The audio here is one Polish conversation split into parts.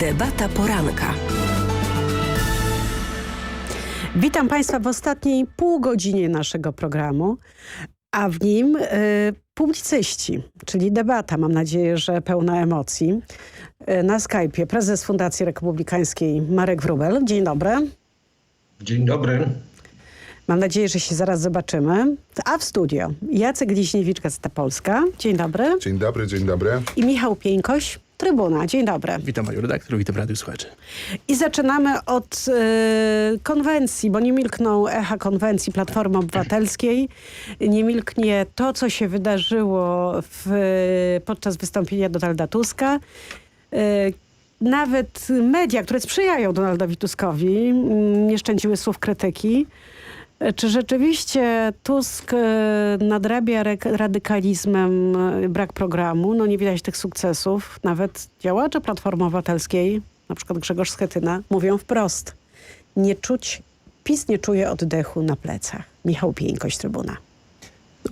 Debata poranka. Witam Państwa w ostatniej półgodzinie naszego programu, a w nim y, publicyści, czyli debata, mam nadzieję, że pełna emocji. Y, na Skype'ie prezes Fundacji Republikańskiej Marek Wrubel. Dzień dobry. Dzień dobry. Mam nadzieję, że się zaraz zobaczymy. A w studio Jacek Liśniewicz, Gazeta Polska. Dzień dobry. Dzień dobry, dzień dobry. I Michał Pieńkoś, Trybuna. Dzień dobry. Witam panią redaktor, witam radiu słuchaczy. I zaczynamy od y, konwencji, bo nie milkną echa konwencji Platformy Obywatelskiej. Nie milknie to, co się wydarzyło w, podczas wystąpienia Donalda Tuska. Y, nawet media, które sprzyjają Donaldowi Tuskowi, mm, nie szczędziły słów krytyki. Czy rzeczywiście Tusk y, nadrabia radykalizmem y, brak programu? No nie widać tych sukcesów. Nawet działacze Platformy Obywatelskiej, na przykład Grzegorz Schetyna, mówią wprost. Nie czuć, PiS nie czuje oddechu na plecach. Michał Pieńkoś, Trybuna.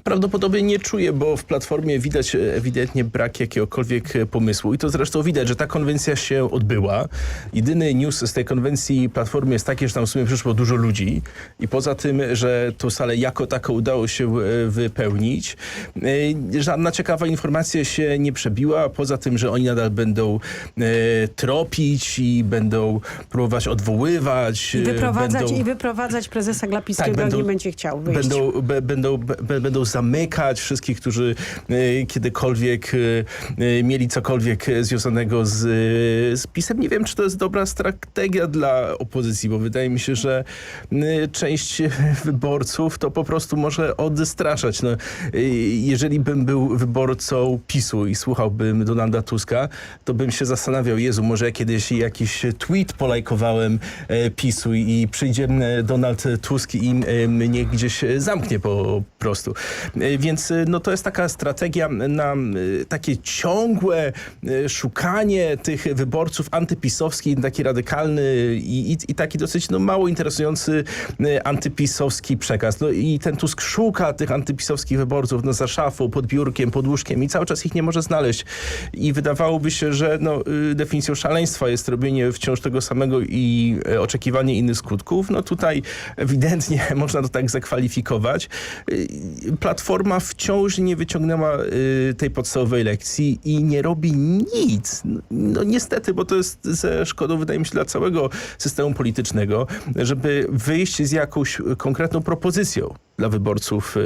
Prawdopodobnie nie czuję, bo w Platformie widać e, ewidentnie brak jakiegokolwiek e, pomysłu i to zresztą widać, że ta konwencja się odbyła. Jedyny news z tej konwencji Platformy jest taki, że tam w sumie przyszło dużo ludzi i poza tym, że tą salę jako taką udało się e, wypełnić, żadna ciekawa informacja się nie przebiła, poza tym, że oni nadal będą tropić i będą próbować odwoływać. I wyprowadzać, będą... i wyprowadzać prezesa Glapińskiego, Tak, będą- nie będzie chciał wyjść. Będą, be, będą, be, będą zamykać wszystkich, którzy e, kiedykolwiek e, e, mieli cokolwiek związanego z, z PiSem. Nie wiem, czy to jest dobra strategia dla opozycji, bo wydaje mi się, że część wyborców to po prostu może odstraszać. No, jeżeli bym był wyborcą PiSu i słuchałbym Donalda Tuska, to bym się zastanawiał, Jezu, może ja kiedyś jakiś tweet polajkowałem PiSu i przyjdzie Donald Tusk i mnie gdzieś zamknie po prostu. E, Więc e, no, to jest taka strategia na e, takie ciągłe szukanie tych wyborców antypisowski, taki radykalny i, i, i taki dosyć no, mało interesujący antypisowski przekaz. No i ten Tusk szuka tych antypisowskich wyborców no, za szafą, pod biurkiem, pod łóżkiem i cały czas ich nie może znaleźć. I wydawałoby się, że no, definicją szaleństwa jest robienie wciąż tego samego i oczekiwanie innych skutków. No tutaj ewidentnie można to tak zakwalifikować. Platforma wciąż nie wyciągnęła y, tej podstawowej lekcji i nie robi nic. No niestety, bo to jest ze szkodą, wydaje mi się, dla całego systemu politycznego, żeby wyjść z jakąś konkretną propozycją dla wyborców e,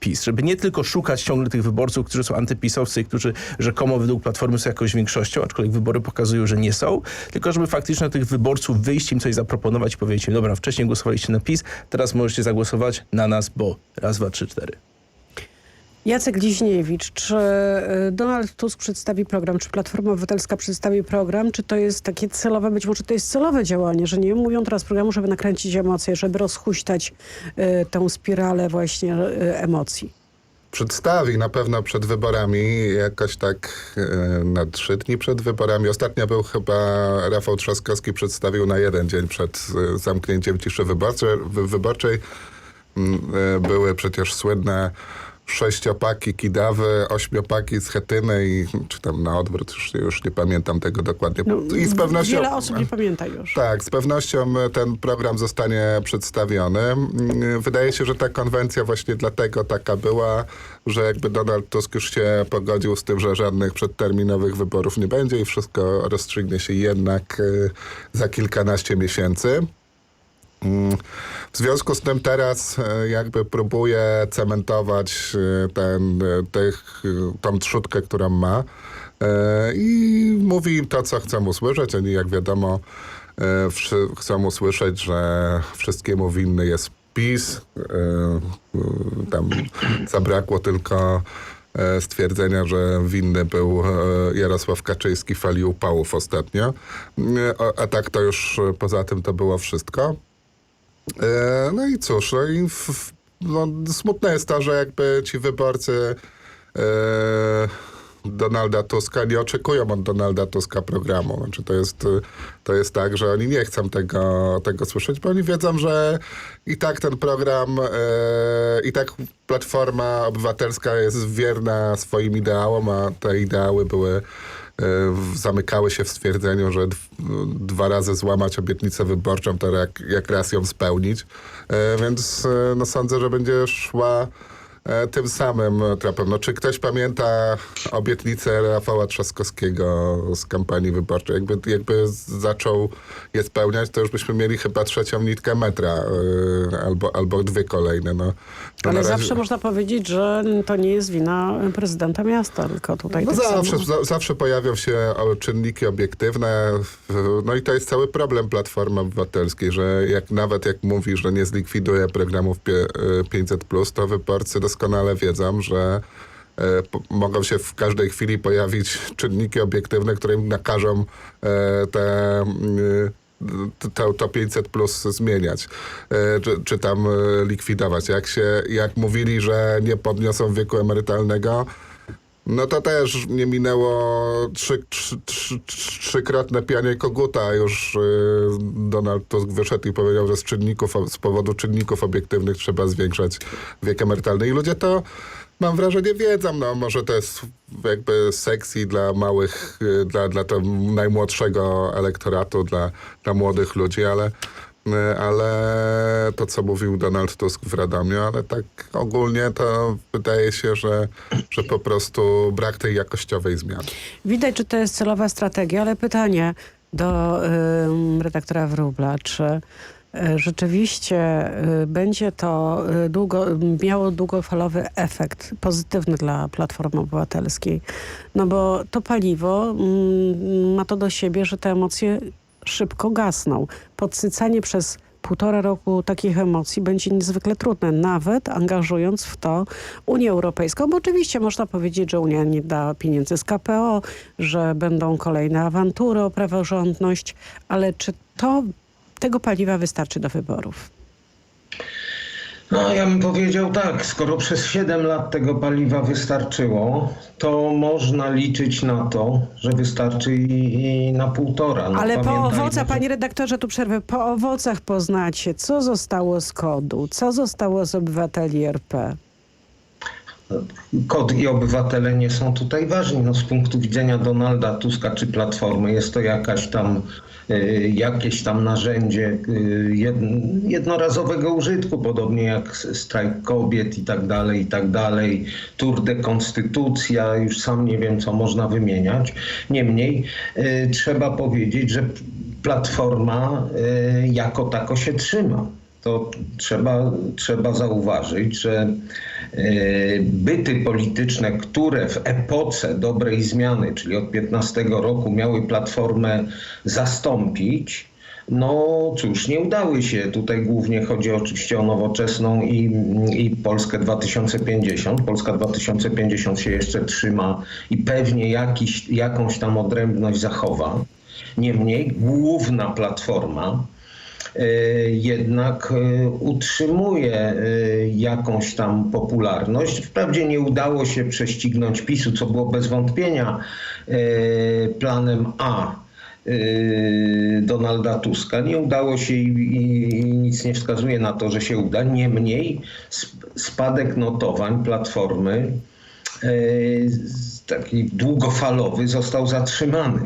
PiS, żeby nie tylko szukać ciągle tych wyborców, którzy są antypisowcy, którzy rzekomo według Platformy są jakąś większością, aczkolwiek wybory pokazują, że nie są, tylko żeby faktycznie tych wyborców wyjść im coś zaproponować i powiedzieć im, dobra, wcześniej głosowaliście na PiS, teraz możecie zagłosować na nas, bo raz, dwa, trzy, cztery. Jacek Liźniewicz, czy y, Donald Tusk przedstawi program, czy Platforma Obywatelska przedstawi program, czy to jest takie celowe, być może to jest celowe działanie, że nie mówią teraz programu, żeby nakręcić emocje, żeby rozhuśtać y, tę spiralę właśnie y, emocji. Przedstawi na pewno przed wyborami, jakoś tak e, na trzy dni przed wyborami. Ostatnio był chyba Rafał Trzaskowski przedstawił na jeden dzień przed e, zamknięciem ciszy wyborczej. wy- wyborczej. Mm, e, Były przecież słynne sześciopaki Kidawy, ośmiopaki z Chetyny i czy tam na odwrót, już, już nie pamiętam tego dokładnie. I z pewnością... No, Wiele osób nie pamięta już. Tak, z pewnością ten program zostanie przedstawiony. Mm, Wydaje się, że ta konwencja właśnie dlatego taka była, że jakby Donald Tusk już się pogodził z tym, że żadnych przedterminowych wyborów nie będzie i wszystko rozstrzygnie się jednak y, za kilkanaście miesięcy. Mm, W związku z tym teraz e, jakby próbuje cementować e, ten, e, tych, tą trzutkę, którą ma i mówi to, co chcą usłyszeć. Oni, jak wiadomo, chcą usłyszeć, że wszystkiemu winny jest PiS. Tam zabrakło tylko stwierdzenia, że winny był Jarosław Kaczyński w fali upałów ostatnio. A, tak to już poza tym to było wszystko. E, No i cóż, no i w, w- no, smutne jest to, że jakby ci wyborcy e, Donalda Tuska nie oczekują od Donalda Tuska programu. Znaczy to jest, to jest tak, że oni nie chcą tego, tego słyszeć, bo oni wiedzą, że i tak ten program, e, i tak Platforma Obywatelska jest wierna swoim ideałom, a te ideały były zamykały się w stwierdzeniu, że dwa razy złamać obietnicę wyborczą, to jak, jak raz ją spełnić. E, Więc e, no, sądzę, że będzie szła tym samym tropem. No, czy ktoś pamięta obietnicę Rafała Trzaskowskiego z kampanii wyborczej? Jakby, jakby zaczął je spełniać, to już byśmy mieli chyba trzecią nitkę metra e, albo, albo dwie kolejne. No, no Ale razie- zawsze można powiedzieć, że to nie jest wina prezydenta miasta, tylko tutaj No tak zawsze, za, zawsze pojawią się czynniki obiektywne. No i to jest cały problem Platformy Obywatelskiej, że jak nawet jak mówi, że nie zlikwiduje programów pie, y, 500+, to wyborcy doskonale wiedzą, że e, mogą się w każdej chwili pojawić czynniki obiektywne, które im nakażą e, te... t- to, to 500 plus zmieniać, e, czy, czy tam e, likwidować. Jak się, jak mówili, że nie podniosą wieku emerytalnego, no to też nie minęło trzy, trzy, trzy, trzykrotne pianie koguta, już y, Donald Tusk wyszedł i powiedział, że z czynników, z powodu czynników obiektywnych trzeba zwiększać wiek emerytalny. I ludzie to, mam wrażenie, wiedzą. No, może to jest jakby sexy dla małych, y, dla, dla najmłodszego elektoratu, dla, dla młodych ludzi, ale ale to, co mówił Donald Tusk w Radomiu, ale tak ogólnie to wydaje się, że, że po prostu brak tej jakościowej zmiany. Widać, że to jest celowa strategia, ale pytanie do ym, redaktora Wróbla, czy y, rzeczywiście y, będzie to y, długo, miało długofalowy efekt pozytywny dla Platformy Obywatelskiej. No bo to paliwo mm, ma to do siebie, że te emocje szybko gasną. Podsycanie przez półtora roku takich emocji będzie niezwykle trudne, nawet angażując w to Unię Europejską, bo oczywiście można powiedzieć, że Unia nie da pieniędzy z KPO, że będą kolejne awantury o praworządność, ale czy to tego paliwa wystarczy do wyborów? No, ja bym powiedział tak, skoro przez 7 lat tego paliwa wystarczyło, to można liczyć na to, że wystarczy i, i na półtora. No, Ale po owocach, że- panie redaktorze, tu przerwę, po owocach poznacie, co zostało z kodu, co zostało z obywateli RP. Kod i obywatele nie są tutaj ważni. No, z punktu widzenia Donalda Tuska czy Platformy jest to jakaś tam, y, jakieś tam narzędzie jed- jednorazowego użytku, podobnie jak strajk kobiet i tak dalej, i tak dalej. Tour de Konstytucja, już sam nie wiem, co można wymieniać. Niemniej y, trzeba powiedzieć, że Platforma jako tako się trzyma to trzeba, trzeba zauważyć, że e, byty polityczne, które w epoce dobrej zmiany, czyli od 15 roku miały platformę zastąpić, no cóż, nie udały się. Tutaj głównie chodzi oczywiście o nowoczesną i, i Polskę 2050. Polska 2050 się jeszcze trzyma i pewnie jakiś, jakąś tam odrębność zachowa. Niemniej główna platforma, jednak e, utrzymuje e, jakąś tam popularność. Wprawdzie nie udało się prześcignąć PiSu, co było bez wątpienia e, planem A e, Donalda Tuska. Nie udało się i, i, nic nie wskazuje na to, że się uda. Niemniej sp- spadek notowań Platformy e, taki długofalowy został zatrzymany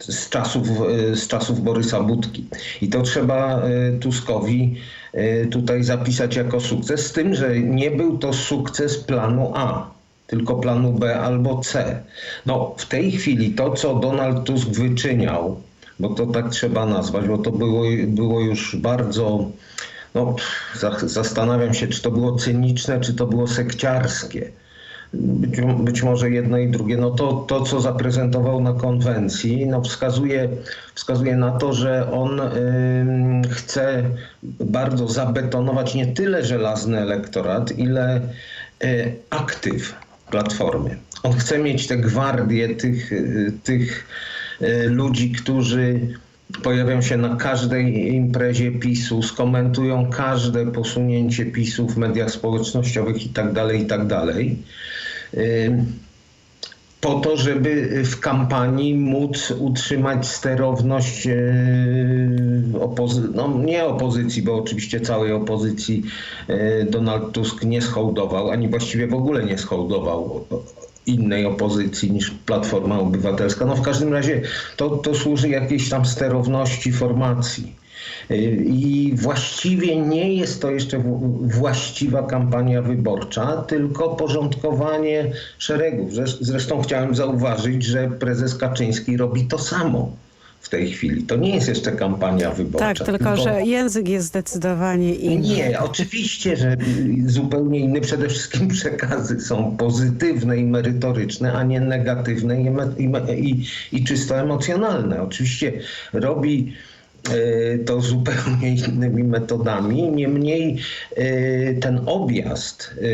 z czasów, e, z czasów Borysa Budki. I to trzeba e, Tuskowi e, tutaj zapisać jako sukces, z tym, że nie był to sukces planu A, tylko planu B albo C. No, w tej chwili to, co Donald Tusk wyczyniał, bo to tak trzeba nazwać, bo to było, było już bardzo, no, za- zastanawiam się, czy to było cyniczne, czy to było sekciarskie być, być może jedno i drugie. No to, to, co zaprezentował na konwencji, no wskazuje, wskazuje na to, że on ym, chce bardzo zabetonować nie tyle żelazny elektorat, ile y, aktyw Platformy. On chce mieć tę gwardię tych, y, tych y, ludzi, którzy pojawią się na każdej imprezie PiSu, skomentują każde posunięcie PiSu w mediach społecznościowych i tak Po to, żeby w kampanii móc utrzymać sterowność yy, opozy- no nie opozycji, bo oczywiście całej opozycji yy, Donald Tusk nie schołdował, ani właściwie w ogóle nie schołdował innej opozycji niż Platforma Obywatelska. No w każdym razie to, to służy jakiejś tam sterowności formacji. I właściwie nie jest to jeszcze właściwa kampania wyborcza, tylko porządkowanie szeregów. Zresz- Zresztą chciałem zauważyć, że prezes Kaczyński robi to samo w tej chwili. To nie jest jeszcze kampania wyborcza. Tak, tylko że język jest zdecydowanie inny. Nie, oczywiście, że zupełnie inne. Przede wszystkim przekazy są pozytywne i merytoryczne, a nie negatywne i, i, i, czysto emocjonalne. Oczywiście robi to zupełnie innymi metodami. Niemniej e, ten objazd e,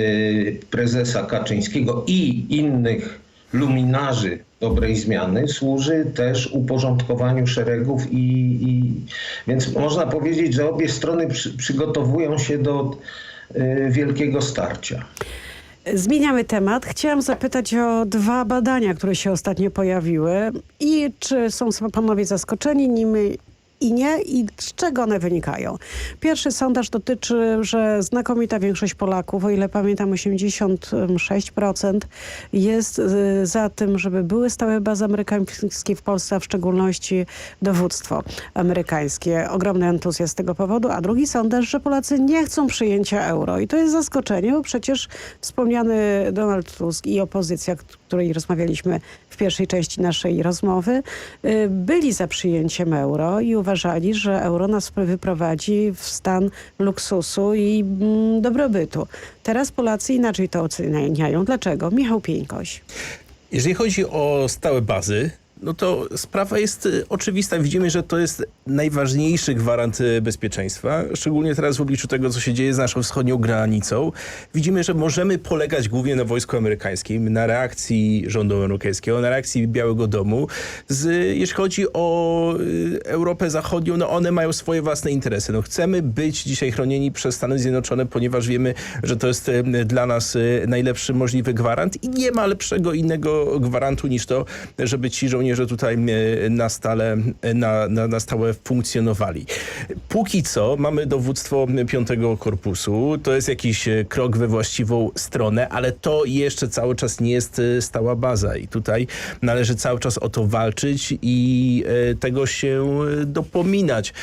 prezesa Kaczyńskiego i innych luminarzy dobrej zmiany służy też uporządkowaniu szeregów i, i więc można powiedzieć, że obie strony przy, przygotowują się do wielkiego starcia. Zmieniamy temat. Chciałam zapytać o dwa badania, które się ostatnio pojawiły i czy są panowie zaskoczeni nimi i nie i z czego one wynikają. Pierwszy sondaż dotyczy, że znakomita większość Polaków, o ile pamiętam 86% jest y, za tym, żeby były stałe bazy amerykańskie w Polsce, a w szczególności dowództwo amerykańskie. Ogromny entuzjazm z tego powodu, a drugi sondaż, że Polacy nie chcą przyjęcia euro i to jest zaskoczenie, bo przecież wspomniany Donald Tusk i opozycja, której rozmawialiśmy w pierwszej części naszej rozmowy, y, byli za przyjęciem euro i uważali, że euro nas wyprowadzi w stan luksusu i mm, dobrobytu. Teraz Polacy inaczej to oceniają. Dlaczego? Michał Pieńkoś. Jeżeli chodzi o stałe bazy, no to sprawa jest y, oczywista. Widzimy, że to jest najważniejszy gwarant y, bezpieczeństwa, szczególnie teraz w obliczu tego, co się dzieje z naszą wschodnią granicą. Widzimy, że możemy polegać głównie na wojsku amerykańskim, na reakcji rządu amerykańskiego, na reakcji Białego Domu. Z, jeśli chodzi o y, Europę Zachodnią, no one mają swoje własne interesy. No chcemy być dzisiaj chronieni przez Stany Zjednoczone, ponieważ wiemy, że to jest dla nas najlepszy możliwy gwarant i nie ma lepszego innego gwarantu niż to, żeby ci żołnierze tutaj e, na stale, e, na, na, na stałe funkcjonowali. Póki co mamy dowództwo piątego korpusu. To jest jakiś e, krok we właściwą stronę, ale to jeszcze cały czas nie jest stała baza i tutaj należy cały czas o to walczyć i tego się dopominać,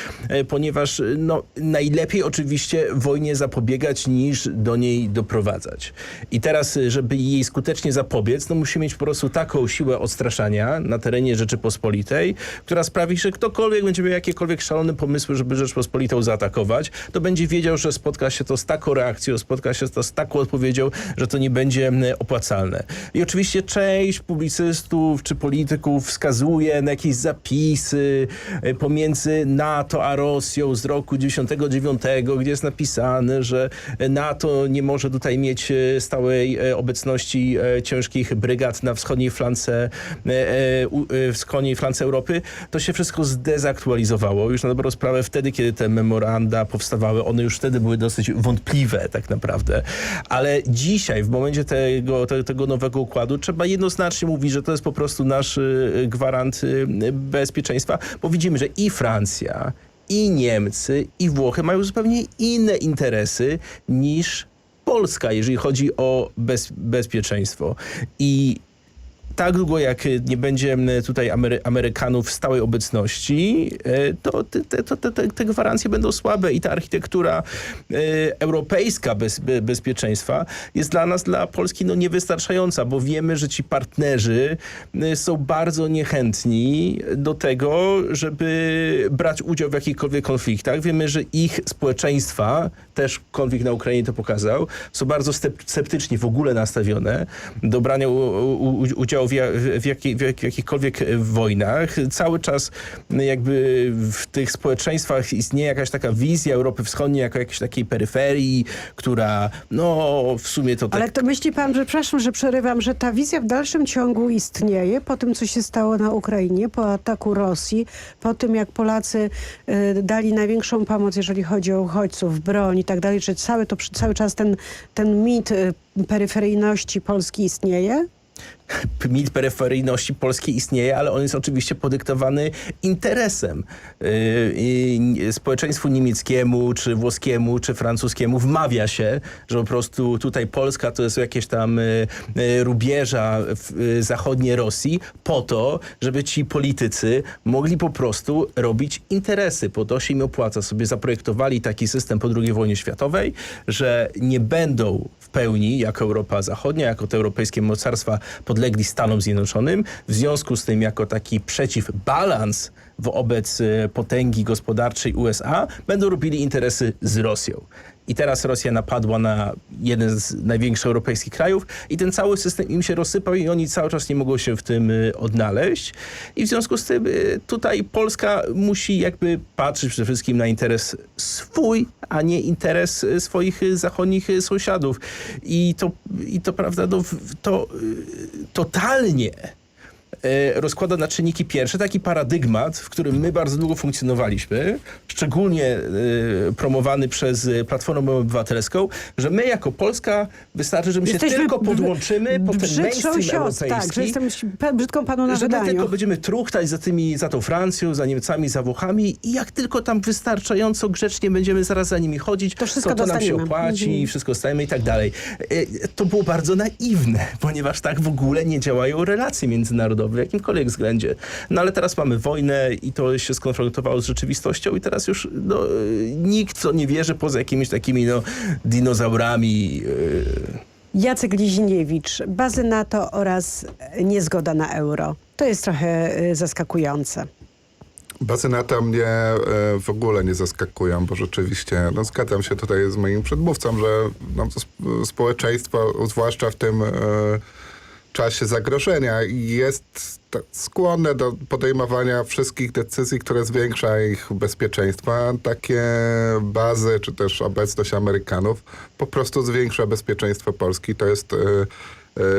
ponieważ no, najlepiej oczywiście wojnie zapobiegać niż do niej doprowadzać. I teraz, żeby jej skutecznie zapobiec, no musimy mieć po prostu taką siłę odstraszania na terenie Rzeczypospolitej, która sprawi, że ktokolwiek będzie miał jakiekolwiek szalone pomysły, żeby Rzeczpospolitą zaatakować, to będzie wiedział, że spotka się to z taką reakcją, spotka się to z taką odpowiedzią, że to nie będzie opłacalne. I oczywiście część publicystów czy polityków wskazuje na jakieś zapisy e, pomiędzy NATO a Rosją z roku 99, gdzie jest napisane, że NATO nie może tutaj mieć e, stałej e, obecności ciężkich brygad na wschodniej flance, u- e, wschodniej flance Europy. To się wszystko zdezaktualizowało. Już na dobrą sprawę wtedy, kiedy te memoranda powstawały, one już wtedy były dosyć wątpliwe tak naprawdę. Ale dzisiaj, w momencie tego, te, tego nowego układu, trzeba jednoznacznie mówić, że to jest po prostu nasz y, gwarant y, bezpieczeństwa, bo widzimy, że i Francja, i Niemcy, i Włochy mają zupełnie inne interesy niż Polska, jeżeli chodzi o bez, bezpieczeństwo. I tak długo jak y, nie będzie tutaj Amery Amerykanów w stałej obecności, y, to te, te, te, te, gwarancje będą słabe i ta architektura y, europejska bez, be, bezpieczeństwa jest dla nas, dla Polski no niewystarczająca, bo wiemy, że ci partnerzy są bardzo niechętni do tego, żeby brać udział w jakichkolwiek konfliktach. Wiemy, że ich społeczeństwa, też konflikt na Ukrainie to pokazał, są bardzo sceptycznie w ogóle nastawione do brania u, w, w, jakiej, w jak- jakichkolwiek e, wojnach. Cały czas jakby w tych społeczeństwach istnieje jakaś taka wizja Europy Wschodniej jako jakiejś takiej peryferii, która no w sumie to tak Ale to myśli pan, że, przepraszam, że przerywam, że ta wizja w dalszym ciągu istnieje po tym, co się stało na Ukrainie, po ataku Rosji, po tym, jak Polacy y, dali największą pomoc, jeżeli chodzi o uchodźców, broń i tak dalej, że cały, to, cały czas ten, ten mit y, peryferyjności Polski istnieje? Mit peryferyjności polskiej istnieje, ale on jest oczywiście podyktowany interesem. Yy, i społeczeństwu niemieckiemu, czy włoskiemu, czy francuskiemu wmawia się, że po prostu tutaj Polska to jest jakieś tam y, y, rubieża w, y, zachodniej Rosji po to, żeby ci politycy mogli po prostu robić interesy. Po to się im opłaca. Sobie zaprojektowali taki system po II wojnie światowej, że nie będą w pełni jako Europa Zachodnia, jako te europejskie mocarstwa podlegli Stanom Zjednoczonym. W związku z tym jako taki przeciwbalans wobec e, potęgi gospodarczej USA będą robili interesy z Rosją. I teraz Rosja napadła na jeden z największych europejskich krajów i ten cały system im się rozsypał i oni cały czas nie mogą się w tym y, odnaleźć. I w związku z tym y, tutaj Polska musi jakby patrzeć przede wszystkim na interes swój, a nie interes y, swoich zachodnich sąsiadów. I to, i to prawda, no, to totalnie rozkłada na czynniki pierwsze taki paradygmat, w którym my bardzo długo funkcjonowaliśmy, szczególnie e, promowany przez e, Platformę Obywatelską, że my jako Polska wystarczy, że my się Jesteśmy tylko podłączymy pod ten mainstream siostrą, tak, europejski. że jestem p- brzydką panu na że my tylko będziemy truchtać za, tymi, za tą Francją, za Niemcami, za Włochami i jak tylko tam wystarczająco grzecznie będziemy zaraz za nimi chodzić, To wszystko to, to nam się opłaci Mhm. i wszystko dostajemy i tak dalej. E, To było bardzo naiwne, ponieważ tak w ogóle nie działają relacje międzynarodowe w jakimkolwiek względzie. No ale teraz mamy wojnę i to się skonfrontowało z rzeczywistością i teraz już no, e, nikt co nie wierzy poza jakimiś takimi no, dinozaurami. e, Jacek Liziniewicz, bazy NATO oraz niezgoda na euro. To jest trochę y, zaskakujące. Bazy NATO mnie w ogóle nie zaskakują, bo rzeczywiście no, zgadzam się tutaj z moim przedmówcą, że no, społeczeństwo, zwłaszcza w tym czasie zagrożenia, jest ta- skłonne do podejmowania wszystkich decyzji, które zwiększa ich bezpieczeństwo. Takie bazy, czy też obecność Amerykanów po prostu zwiększa bezpieczeństwo Polski. To jest, e,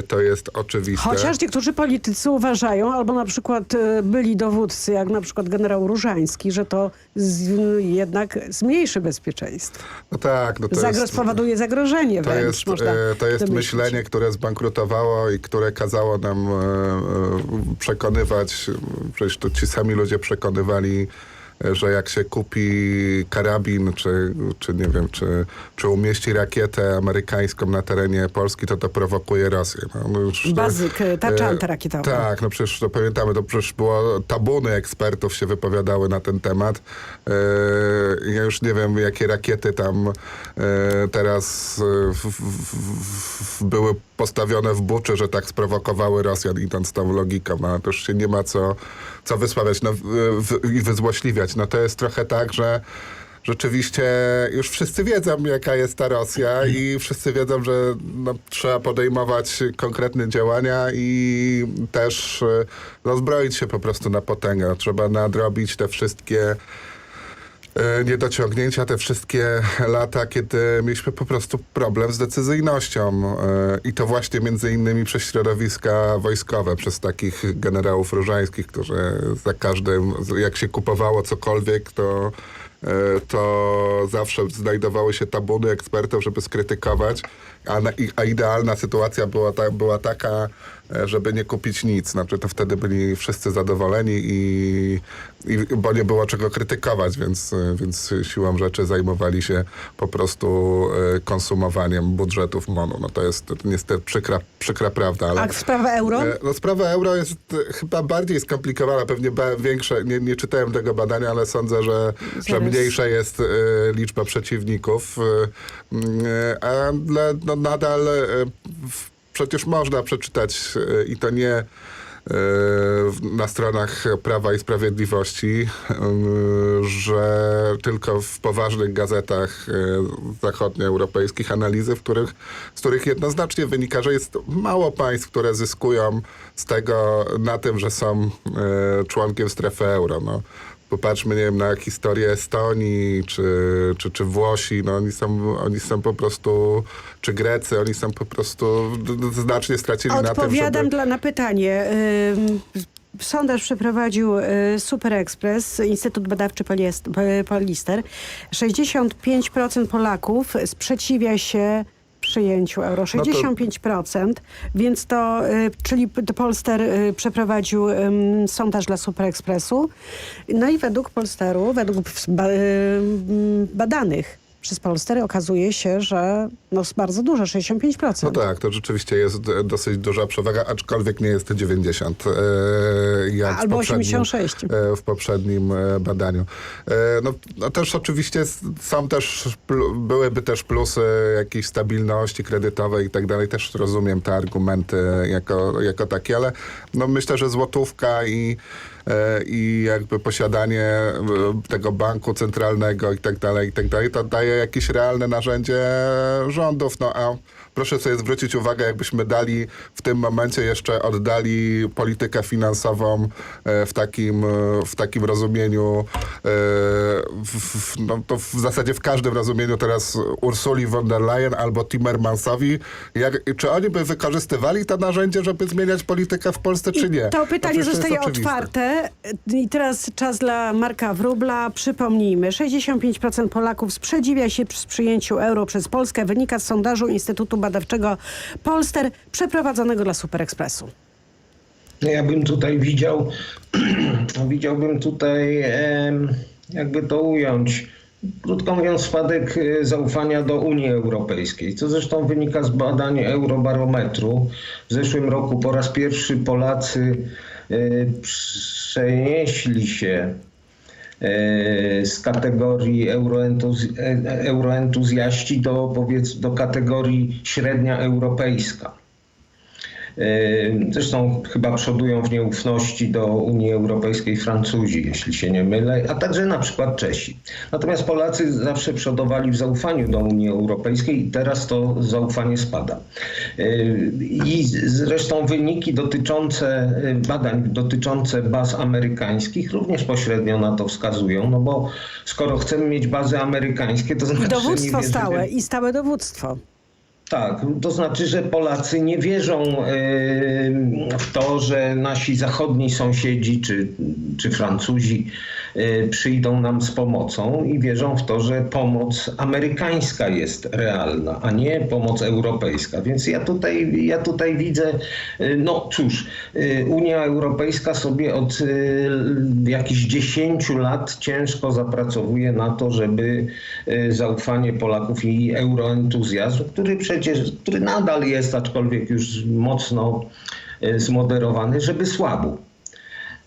to jest oczywiste. Chociaż niektórzy politycy uważają, albo na przykład y, byli dowódcy, jak na przykład generał Różański, że to z, jednak zmniejszy bezpieczeństwo. No tak, no to Zagro jest... spowoduje zagrożenie To wręcz, jest, można e, to jest domyślić. myślenie, które zbankrutowało i które kazało nam e, e, przekonywać, przecież to ci sami ludzie przekonywali, e, że jak się kupi karabin, czy, czy nie wiem, czy, czy umieści rakietę amerykańską na terenie Polski, to to prowokuje Rosję. No, no już, Bazyk, e, tarcza e, antyrakietowa. Tak, no przecież to pamiętamy, to przecież było, tabuny ekspertów się wypowiadały na ten temat. E, ja już nie wiem, jakie rakiety tam e, teraz e, były postawione w buczy, że tak sprowokowały Rosjan, idąc tą logiką. No, to już się nie ma co, co wysławiać no, i wyzłośliwiać. No to jest trochę tak, że rzeczywiście już wszyscy wiedzą, jaka jest ta Rosja i wszyscy wiedzą, że no, trzeba podejmować konkretne działania i też e, rozbroić się po prostu na potęgę. Trzeba nadrobić te wszystkie niedociągnięcia, te wszystkie lata, kiedy mieliśmy po prostu problem z decyzyjnością e, i to właśnie między innymi przez środowiska wojskowe, przez takich generałów różańskich, którzy za każdym, jak się kupowało cokolwiek, to e, to zawsze znajdowały się tabuny ekspertów, żeby skrytykować, a, na, a idealna sytuacja była, ta, była taka, e, żeby nie kupić nic. Znaczy to wtedy byli wszyscy zadowoleni i, i bo nie było czego krytykować, więc, e, więc siłą rzeczy zajmowali się po prostu e, konsumowaniem budżetów MONU. No to jest niestety przykra, przykra prawda, ale... A w sprawę euro? No sprawa euro jest chyba bardziej skomplikowana, pewnie większe, nie, nie czytałem tego badania, ale sądzę, że, że mniejsza jest liczba przeciwników, mm, a dla, no, nadal e, przecież można przeczytać e, i to nie e, na stronach Prawa i Sprawiedliwości, że tylko w poważnych gazetach zachodnioeuropejskich analizy, w których, z których jednoznacznie wynika, że jest mało państw, które zyskują z tego na tym, że są członkiem strefy euro. No. Popatrzmy, nie wiem, na historię Estonii, czy, czy, czy Włosi, no oni są, oni są po prostu, czy Grecy, oni są po prostu znacznie stracili na tym, Odpowiadam żeby... na pytanie. Sondaż przeprowadził y, Super Express, Instytut Badawczy Polister. 65% Polaków sprzeciwia się przyjęciu euro, No to- 65%, więc to, y, czyli Polster y, przeprowadził sondaż dla Super Expressu. No i według Polsteru, według y, badanych przez Polster okazuje się, że no bardzo dużo, 65%. No tak, to rzeczywiście jest dosyć duża przewaga, aczkolwiek nie jest to 90. e, jak w Albo poprzednim, 86. e, w poprzednim e, badaniu. No, no też oczywiście s- są też, byłyby też plusy jakiejś stabilności kredytowej i tak dalej. Też rozumiem te argumenty jako, jako takie, ale no myślę, że złotówka i i jakby posiadanie e, tego banku centralnego i tak dalej, i tak dalej, to daje jakieś realne narzędzie rządów. No a proszę sobie zwrócić uwagę, jakbyśmy dali w tym momencie jeszcze oddali politykę finansową e, w takim, e, w takim rozumieniu, e, w, no to w zasadzie w każdym rozumieniu teraz Ursuli von der Leyen albo Timmermansowi, jak, czy oni by wykorzystywali to narzędzie, żeby zmieniać politykę w Polsce, czy nie? To pytanie jest zostaje otwarte. I teraz czas dla Marka Wróbla. Przypomnijmy, 65% Polaków sprzeciwia się przy przyjęciu euro przez Polskę. Wynika z sondażu Instytutu Badawczego Polster przeprowadzonego dla Super Expressu. No Ja bym tutaj widział, widziałbym tutaj, jakby to ująć, krótko mówiąc, spadek e, zaufania do Unii Europejskiej, co zresztą wynika z badań Eurobarometru. W zeszłym roku po raz pierwszy Polacy przenieśli się e, z kategorii e, euroentuzjaści do, powiedz, do kategorii średnia europejska. Zresztą chyba przodują w nieufności do Unii Europejskiej Francuzi, jeśli się nie mylę, a także na przykład Czesi. Natomiast Polacy zawsze przodowali w zaufaniu do Unii Europejskiej i teraz to zaufanie spada. I zresztą wyniki dotyczące yy, badań dotyczące baz amerykańskich również pośrednio na to wskazują, no bo skoro chcemy mieć bazy amerykańskie, to znaczy, dowództwo stałe i stałe dowództwo. Tak, to znaczy, że Polacy nie wierzą em, w to, że nasi zachodni sąsiedzi czy, czy Francuzi e, przyjdą nam z pomocą i wierzą w to, że pomoc amerykańska jest realna, a nie pomoc europejska. Więc ja tutaj, ja tutaj widzę, e, no cóż, e, Unia Europejska sobie od jakichś 10 lat ciężko zapracowuje na to, żeby zaufanie Polaków i euroentuzjazm, który przecież, który nadal jest, aczkolwiek już mocno zmoderowany, żeby słabł.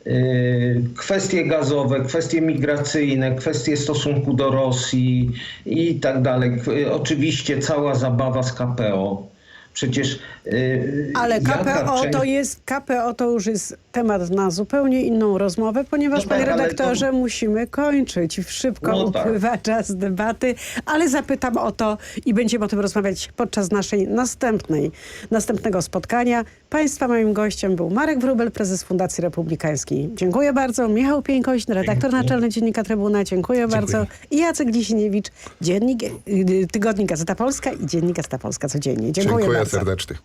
Yy, Kwestie gazowe, kwestie migracyjne, kwestie stosunku do Rosji i tak dalej. K- Oczywiście cała zabawa z KPO. Przecież. yy, Ale KPO to jest KPO to już jest temat na zupełnie inną rozmowę, ponieważ No panie tak, ale redaktorze to- musimy kończyć. Szybko No tak. upływa czas debaty, ale zapytam o to i będziemy o tym rozmawiać podczas naszej następnej, następnego spotkania. Państwa moim gościem był Marek Wróbel, prezes Fundacji Republikańskiej. Dziękuję bardzo. Michał Pieńkoś, redaktor Dziękuję. naczelny Dziennika Trybuna. Dziękuję, bardzo. I Jacek Dzisiniewicz, dziennik, y, Tygodnik Gazeta Polska i Dziennik Gazeta Polska codziennie. Dziękuję, Dziękuję bardzo. serdecznie.